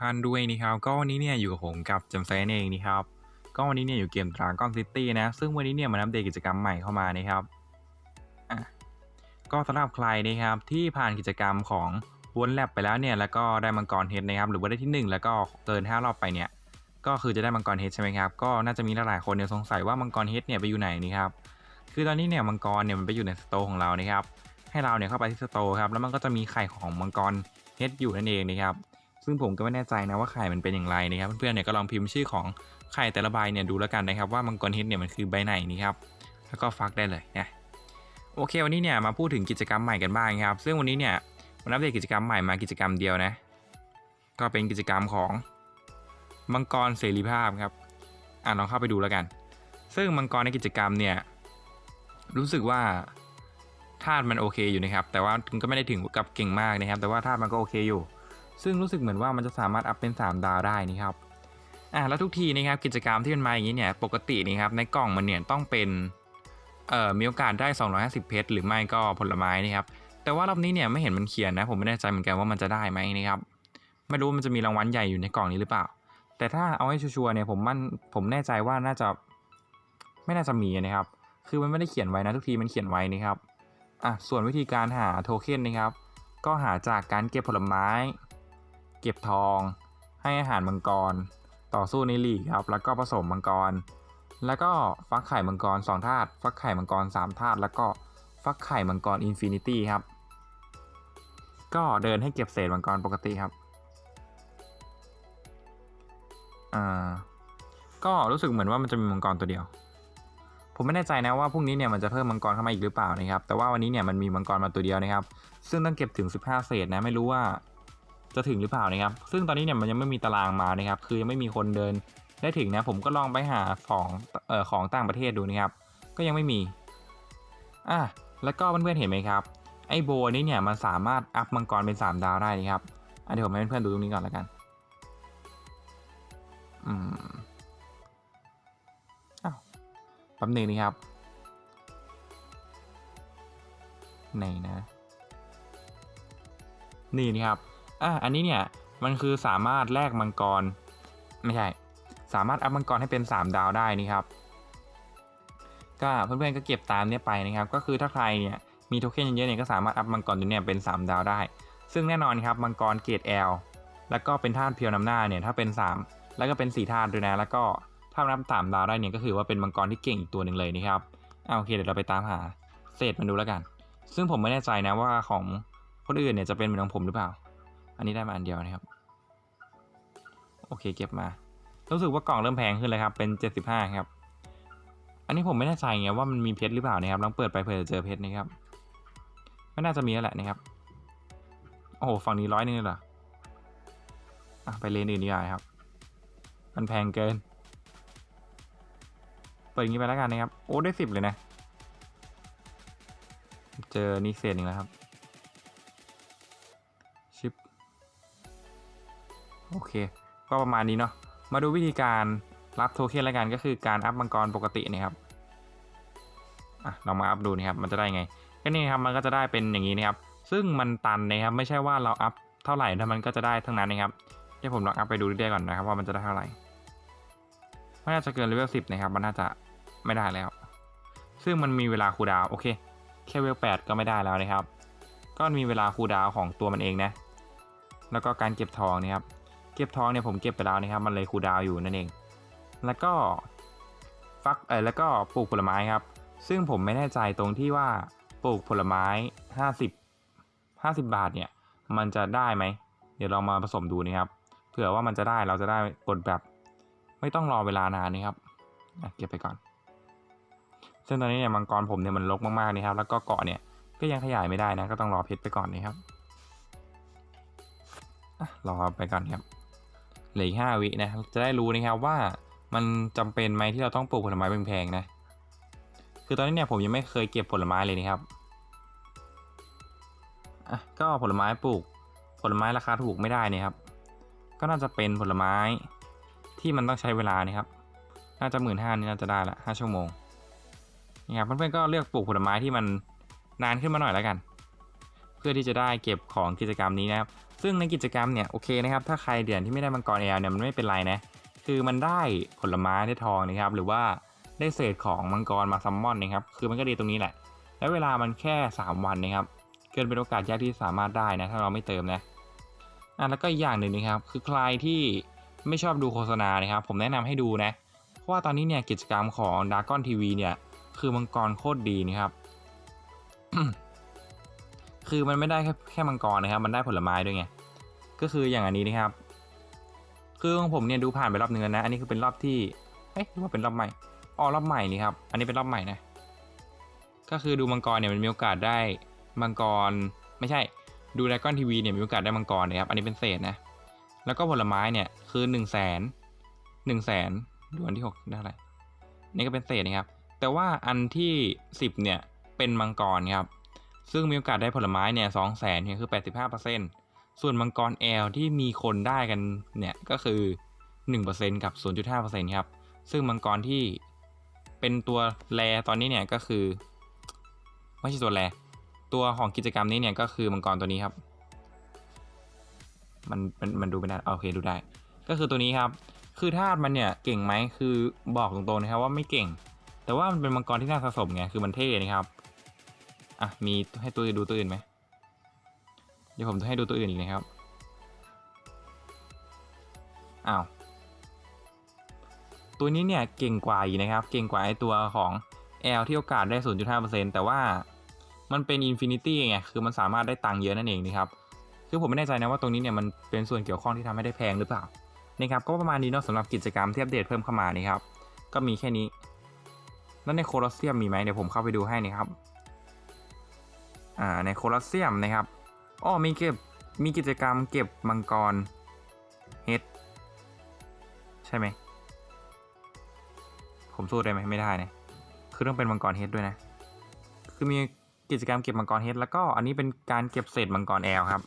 ท่านด้วยนะครับ ก็วันนี้เนี่ยอยู่กับผมกับจำเซนเองนะครับ ก็วันนี้เนี่ยอยู่เกม Dragon City นะ ซึ่งวันนี้เนี่ยมันอัปเดตกิจกรรมใหม่เข้ามานะครับก็สำหรับใครนะครับที่ผ่านกิจกรรมของวนแลบไปแล้วเนี่ยแล้วก็ได้มังกรเฮดนะครับหรือว่าได้ที่หนึ่งแล้วก็เกินห้ารอบไปเนี่ยก็คือจะได้มังกรเฮดใช่ไหมครับก็น่าจะมีหลายๆคนเนี่ยสงสัยว่ามังกรเฮดเนี่ยไปอยู่ไหนนะครับคือตอนนี้เนี่ยมังกรเนี่ยมันไปอยู่ในสโตของเรานะครับให้เราเนี่ยเข้าไปที่สโตครับแล้วมันก็จะมีไข่ของมังกรเฮดอยู่นั่นเองนะครับ ซึ่งผมก็ไม่แน่ใจนะว่าไข่มันเป็นอย่างไรนะครับเพื่อนๆเนี่ยก็ลองพิมพ์ชื่อของไข่แต่ละใบเนี่ยดูแล้วกันนะครับว่ามังกรเฮดเนี่ยมันคือใบไหนนี่ครับแล้วก็ฟักได้เลยนะโอเควันนี้เนี่ยมาพูดถึงกิจกรรมใหม่กันบ้างครับ ซึ่งวันนี้เนี่ยมันอัปเดตกิจกรรมใหม่มากิจกรรมเดียวนะ ก็เป็นกิจกรรมของมังกรเสรีภาพครับอะลองเข้าไปดูแล้วกัน ซึ่งมังกรในกิจกรรมเนี่ยรู้สึกว่าธาตุมันโอเคอยู่นะครับ แต่ว่าก็ไม่ได้ถึงกับเก่งมากนะครับ แต่ว่าธาตุมันก็โอเคอยู่ ซึ่งรู้สึกเหมือนว่ามันจะสามารถอัพเป็น 3 ดาวได้นี่ครับอะแล้วทุกทีนะครับกิจกรรมที่มันมาอย่างนี้เนี่ยปกตินี่ครับในกล่องมันเนี่ยต้องเป็นเอ่อมีโอกาสได้ 250 เพชรหรือไม่ก็ผลไม้นี่ครับแต่ว่ารอบนี้เนี่ยไม่เห็นมันเขียนนะ ผมไม่แน่ใจเหมือนกันว่ามันจะได้ไหมนะครับไม่รู้มันจะมีรางวัลใหญ่อยู่ในกล่องนี้หรือเปล่า แต่ถ้าเอาให้ชัวร์เนี่ยผมมั่นผมแน่ใจว่าน่าจะไม่น่าจะมีนะครับ คือมันไม่ได้เขียนไว้นะทุกทีมันเขียนไว้นะครับอะส่วนวิธีการหาโทเค็นนะครับ ก็หาจากการเก็บผลไม้ ก็บทอง ให้อาหารมังกร ต่อสู้ในลีกครับ แล้วก็ผสมมังกร แล้วก็ฟักไข่มังกร2ธาตุฟักไข่มังกร3ธาตุแล้วก็ฟักไข่มังกรอินฟินิตี้ครับ ก็เดินให้เก็บเศษมังกรปกติครับอ่าก็รู้สึกเหมือนว่ามันจะมีมังกรตัวเดียว ผมไม่แน่ใจนะว่าพรุ่งนี้เนี่ยมันจะเพิ่มมังกรเข้ามาอีกหรือเปล่านะครับ แต่ว่าวันนี้เนี่ยมันมีมังกรมาตัวเดียวนะครับ ซึ่งต้องเก็บถึง 15 เศษนะ ไม่รู้ว่า จะถึงหรือเปล่านะครับ ซึ่งตอนนี้เนี่ยมันยังไม่มีตารางมานะครับ คือยังไม่มีคนเดินได้ถึงนะ ผมก็ลองไปหาของเอ่อของต่างประเทศดูนะครับ ก็ยังไม่มี อะ แล้วก็เพื่อนๆเห็นไหมครับ ไอ้โบนี้เนี่ยมันสามารถอัพมังกรเป็น 3 ดาวได้นะครับอันเดี๋ยวผมให้เพื่อนๆดูตรงนี้ก่อนแล้วกัน อืมอ้าวแป๊บหนึงนะครับไหนนะ นี่นี่ครับ อะอันนี้เนี่ยมันคือสามารถแลกมังกร ไม่ใช่ สามารถอัพมังกรให้เป็น 3 ดาวได้นี่ครับ ก็เพื่อนๆก็เก็บตามเนี้ยไปนะครับ ก็คือถ้าใครเนี่ยมีโทเค็นเยอะๆเนี่ยก็สามารถอัพมังกรตัวเนี้ยเป็น 3 ดาวได้ ซึ่งแน่นอนครับมังกรเกรด L แล้วก็เป็นธาตุเพียวนำหน้าเนี่ยถ้าเป็น 3 แล้วก็เป็น4ธาตุด้วยนะ แล้วก็ถ้านับสามดาวได้เนี่ยก็คือว่าเป็นมังกรที่เก่งอีกตัวหนึ่งเลยนะครับอ่าโอเคเดี๋ยวเราไปตามหาเศษมันดูแล้วกัน ซึ่งผมไม่แน่ใจนะว่าของคนอื่นเนี่ยจะเป็นเหมือนของผมหรือเปล่า อันนี้ได้มาอันเดียวนะครับ โอเคเก็บมา รู้สึกว่ากล่องเริ่มแพงขึ้นเลยครับ เป็น 75 ครับ อันนี้ผมไม่แน่ใจไงว่ามันมีเพชรหรือเปล่านะครับลองเปิดไปเผื่อจะเจอเพชรนะครับ ไม่น่าจะมีแล้วแหละนะครับ โอ้โห ฝั่งนี้ร้อยนึงเลยเหรออะไปเลนอื่นดีกว่าครับ มันแพงเกิน เปิดอย่างนี้ไปแล้วกันนะครับ โอ้ได้สิบเลยนะ เจอนี่เศษหนึ่งแล้วครับ โอเค ก็ประมาณนี้เนาะมาดูวิธีการรับโทเค็นแล้วกันก็คือการอัพมังกรปกตินะครับอะลองมาอัพดูนะครับมันจะได้ไงก็นี่ครับมันก็จะได้เป็นอย่างนี้นะครับ ซึ่งมันตันนะครับไม่ใช่ว่าเราอัพเท่าไหร่ถ้ามันก็จะได้ทั้งนั้นนะครับเดี๋ยวผมลองอัพไปดูเรื่อยๆก่อนนะครับว่ามันจะได้เท่าไหร่ไม่น่าจะเกินเลเวลสิบนะครับมันน่าจะไม่ได้แล้ว ซึ่งมันมีเวลาคูดาวโอเคแค่เวลแปดก็ไม่ได้แล้วนะครับ ก็มีเวลาคูดาวของตัวมันเองนะ แล้วก็การเก็บทองนะครับ เก็บทองเนี่ยผมเก็บไปแล้วนะครับ มันเลยคูดาวอยู่นั่นเอง แล้วก็ฟักเออแล้วก็ปลูกผลไม้ครับ ซึ่งผมไม่แน่ใจตรงที่ว่าปลูกผลไม้ 50 50 บาทเนี่ย มันจะได้ไหม เดี๋ยวเรามาผสมดูนะครับเผื่อว่ามันจะได้เราจะได้กดแบบ ไม่ต้องรอเวลานานนะครับเก็บไปก่อน ซึ่งตอนนี้เนี่ยมังกรผมเนี่ยมันรกมากๆนะครับ แล้วก็เกาะเนี่ยก็ยังขยายไม่ได้นะ ก็ต้องรอเพชรไปก่อนนะครับรอไปก่อนครับ เหลืออีกห้าวินะจะได้รู้นะครับว่ามันจำเป็นไหมที่เราต้องปลูกผลไม้แพงๆนะ คือตอนนี้เนี่ยผมยังไม่เคยเก็บผลไม้เลยนะครับอะก็ผลไม้ปลูกผลไม้ราคาถูกไม่ได้นี่ครับ ก็น่าจะเป็นผลไม้ที่มันต้องใช้เวลานี่ครับ น่าจะหมื่นห้านี่น่าจะได้ละห้าชั่วโมงนี่ครับเพื่อนๆก็เลือกปลูกผลไม้ที่มันนานขึ้นมาหน่อยแล้วกัน เพื่อที่จะได้เก็บของกิจกรรมนี้นะครับ ซึ่งในกิจกรรมเนี่ยโอเคนะครับถ้าใครเดือนที่ไม่ได้มังกรแอลเนี่ยมันไม่เป็นไรนะคือมันได้ผลไม้ได้ทองนะครับหรือว่าได้เศษของมังกรมาซัมมอนนะครับคือมันก็ดีตรงนี้แหละ แล้วเวลามันแค่ 3 วันนะครับเกินเป็นโอกาสยากที่สามารถได้นะถ้าเราไม่เติมนะอะแล้วก็อีกอย่างหนึ่งนะครับ คือใครที่ไม่ชอบดูโฆษณานะครับ ผมแนะนำให้ดูนะเพราะว่าตอนนี้เนี่ยกิจกรรมของ d a r k o n TV เนี่ยคือมังกรโคตรดีนะครับ คือมันไม่ได้แค่แค่มังกรนะครับ มันได้ผลไม้ด้วยไง ก็คืออย่างอันนี้นะครับ คือของผมเนี่ยดูผ่านไปรอบนึงแล้วนะ อันนี้คือเป็นรอบที่เอ๊ะหรือว่าเป็นรอบใหม่ อ๋อรอบใหม่นี่ครับ อันนี้เป็นรอบใหม่นะ ก็คือดูมังกรเนี่ยมันมีโอกาสได้มังกร ไม่ใช่ ดูไดกอนทีวีเนี่ยมีโอกาสได้มังกรนะครับ อันนี้เป็นเศษนะ แล้วก็ผลไม้เนี่ยคือ1นึ่งแสนหนึ่งแสนดูอันที่หกได้อะไรนี่ก็เป็นเศษนะครับ แต่ว่าอันที่ 10เนี่ยเป็นมังกรครับ ซึ่งมีโอกาสได้ผลไม้เนี่ยสองแสนเนี่ยคือ 85%ส่วนมังกรแอลที่มีคนได้กันเนี่ยก็คือ 1%กับ 0.5%ครับ ซึ่งมังกรที่เป็นตัวแรตอนนี้เนี่ยก็คือ ไม่ใช่ตัวแรตัวของกิจกรรมนี้เนี่ยก็คือมังกรตัวนี้ครับ มันมันมันดูไม่ได้โอเคดูได้ ก็คือตัวนี้ครับ คือธาตุมันเนี่ยเก่งไหมคือบอกตรงๆนะครับว่าไม่เก่ง แต่ว่ามันเป็นมังกรที่น่าสะสมไงคือมันเท่นะครับ อะมีให้ตัวอื่นดูตัวอื่นไหมเดี๋ยวผมจะให้ดูตัวอื่นอีกนะครับอ้าวตัวนี้เนี่ยเก่งกว่าอีกนะครับ เก่งกว่าไอตัวของ L ที่โอกาสได้ 0.5%แต่ว่ามันเป็น Infinity ไง คือมันสามารถได้ตังค์เยอะนั่นเองนะครับคือผมไม่แน่ใจนะว่าตรงนี้เนี่ยมันเป็นส่วนเกี่ยวข้องที่ทำให้ได้แพงหรือเปล่านะครับก็ประมาณนี้เนาะสำหรับกิจกรรมที่อัปเดตเพิ่มเข้ามานี่ครับ ก็มีแค่นี้ แล้วในโคลอสเซียมมีไหมเดี๋ยวผมเข้าไปดูให้นะครับ อ่าในโคลอสเซียมนะครับอ๋อมีเก็บมีกิจกรรมเก็บมังกรเฮดใช่ไหมผมสู้ได้ไหมไม่ได้นะคือต้องเป็นมังกรเฮดด้วยนะคือมีกิจกรรมเก็บมังกรเฮดแล้วก็อันนี้เป็นการเก็บเศษมังกรแอลครับ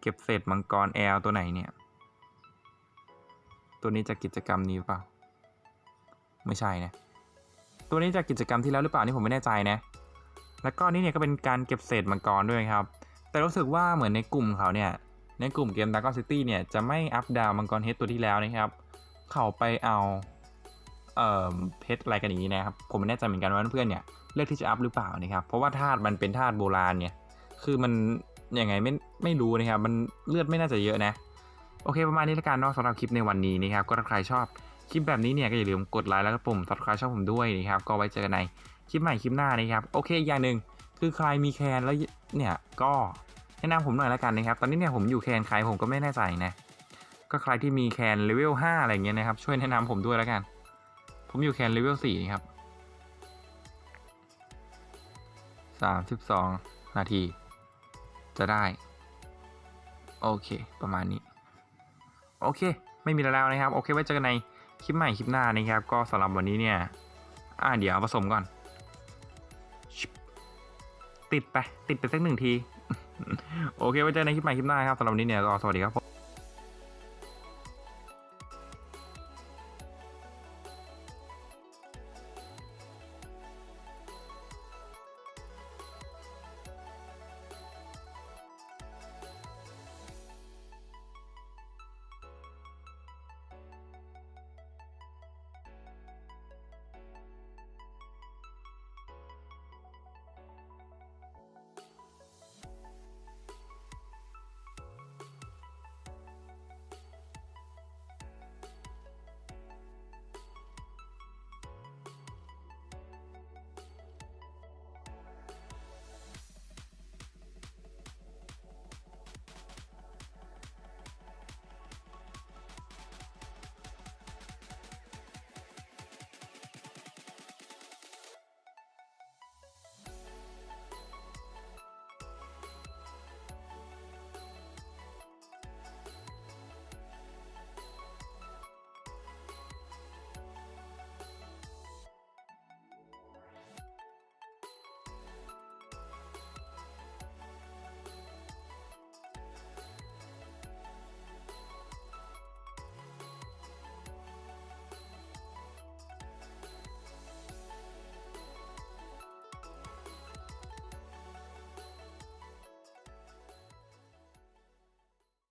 เก็บเศษมังกรแอลตัวไหนเนี่ยตัวนี้จากกิจกรรมนี้เปล่า ไม่ใช่นะ ตัวนี้จากกิจกรรมที่แล้วหรือเปล่านี่ผมไม่แน่ใจนะ แล้วก็นี่เนี่ยก็เป็นการเก็บเศษมังกรด้วยครับ แต่รู้สึกว่าเหมือนในกลุ่มเขาเนี่ย ในกลุ่มเกม d a r k o n City เนี่ยจะไม่อัพดาวมังกรเฮดตัวที่แล้วนะครับ เขาไปเอาเอ่อเพชรอะไรกันอย่างนี้นะครับ ผมไม่แน่ใจเหมือนกันว่าเพื่อนเนี่ยเลือกที่จะอัพหรือเปล่านะครับ เพราะว่าธาตุมันเป็นธาตุโบราณเนี่ย คือมันยังไงไม่ไม่รู้นะครับ มันเลือดไม่น่าจะเยอะนะ โอเคประมาณนี้ละกันเนาะสำหรับคลิปในวันนี้นะครับ ก็ถ้าใครชอบคลิปแบบนี้เนี่ยก็อย่าลืมกดไลค์แล้วก็ปุ่ม subscribe ช่องผมด้วยนะครับ ก็ไว้เจอกันใน คลิปใหม่คลิปหน้านะครับ โอเคอย่างหนึ่งคือใครมีแคนแล้วเนี่ยก็แนะนำผมหน่อยละกันนะครับ ตอนนี้เนี่ยผมอยู่แคนใครผมก็ไม่แน่ใจนะก็ใครที่มีแคนเลเวล5อะไรเงี้ยนะครับ ช่วยแนะนำผมด้วยแล้วกัน ผมอยู่แคนเลเวล4ครับ32 นาที จะได้ โอเค ประมาณนี้ โอเค ไม่มีแล้วนะครับ โอเค ไว้เจอกันในคลิปใหม่คลิปหน้านะครับ ก็สำหรับวันนี้เนี่ย อ่าเดี๋ยวผสมก่อน ติดไป ติดไปสักหนึ่งที โอเคไว้เจอกันในคลิปใหม่คลิปหน้าครับสำหรับวันนี้เนี่ยก็สวัสดีครับผม